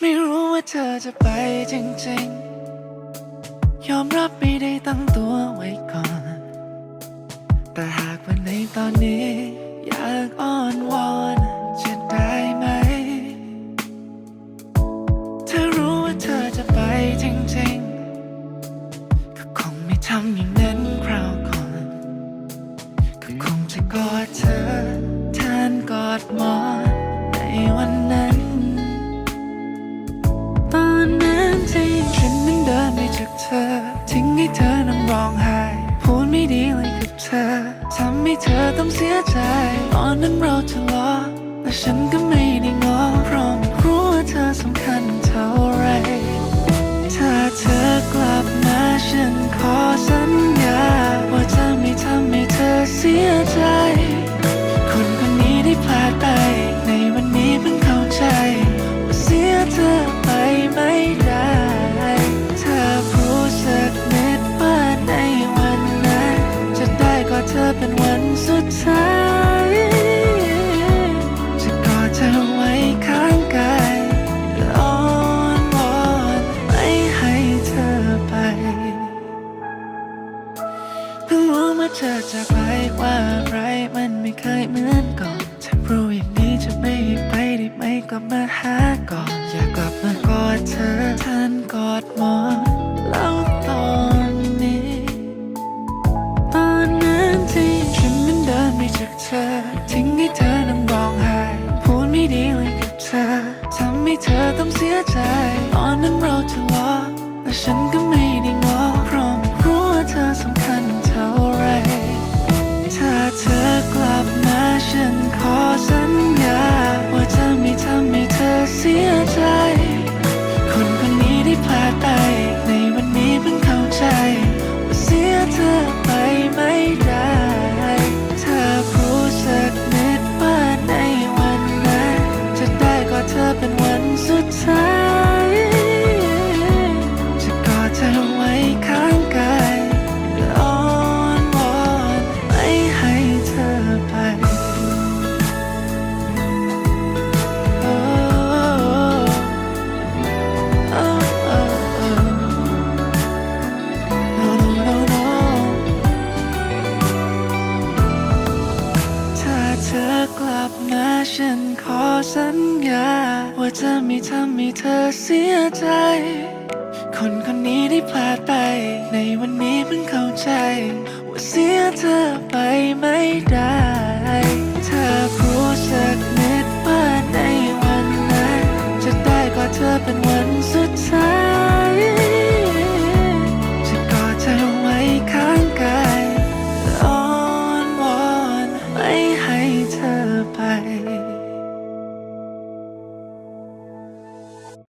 ไม่รู้ว่าเธอจะไปจริงๆ ยอมรับไม่ได้ตั้งตัวไว้ก่อน แต่หากวันในตอนนี้ อยากอ้อนวอนจะได้ไหม เธอรู้ว่าเธอจะไปจริงๆ ก็คงไม่ทำอย่างนั้นคราวก่อน ก็คงจะกอดเธอ ร้องไห้ พูดไม่ดีเลยกับเธอ ทำให้เธอต้องเสียใจ ตอนนั้นเราทะเลาะแต่ฉันก็ไม่ได้งอเพราะรู้ว่าเธอสำคัญเท่าไรถ้าเธอกลับมาฉันขอสัญญา ว่าจะไม่ทำให้เธอเสียใจ เธอจากไปว่าไรมันไม่เคยเหมือนก่อนถ้ารู้อย่างนี้จะไม่ไปได้ไหมกลับมาหาก่อนอยากกลับมากอดเธอแทนกอดหมอนแล้วตอนนี้ ตอนนั้นที่ฉันนั้นเดินไปจากเธอ ทิ้งให้เธอนั่งร้องไห้พูดไม่ดีเลยกับเธอทำให้เธอต้องเสียใจ ตอนนั้นเราทะเลาะแต่ฉันก็ไม่ได้งอ สุดท้าย อกลับมาฉันขอสัญญา ว่าจะไม่ทำให้เธอเสียใจ คนคนนี้ได้พลาดไป ในวันนี้เพิ่งเข้าใจ ว่าเสียเธอไปไม่ได้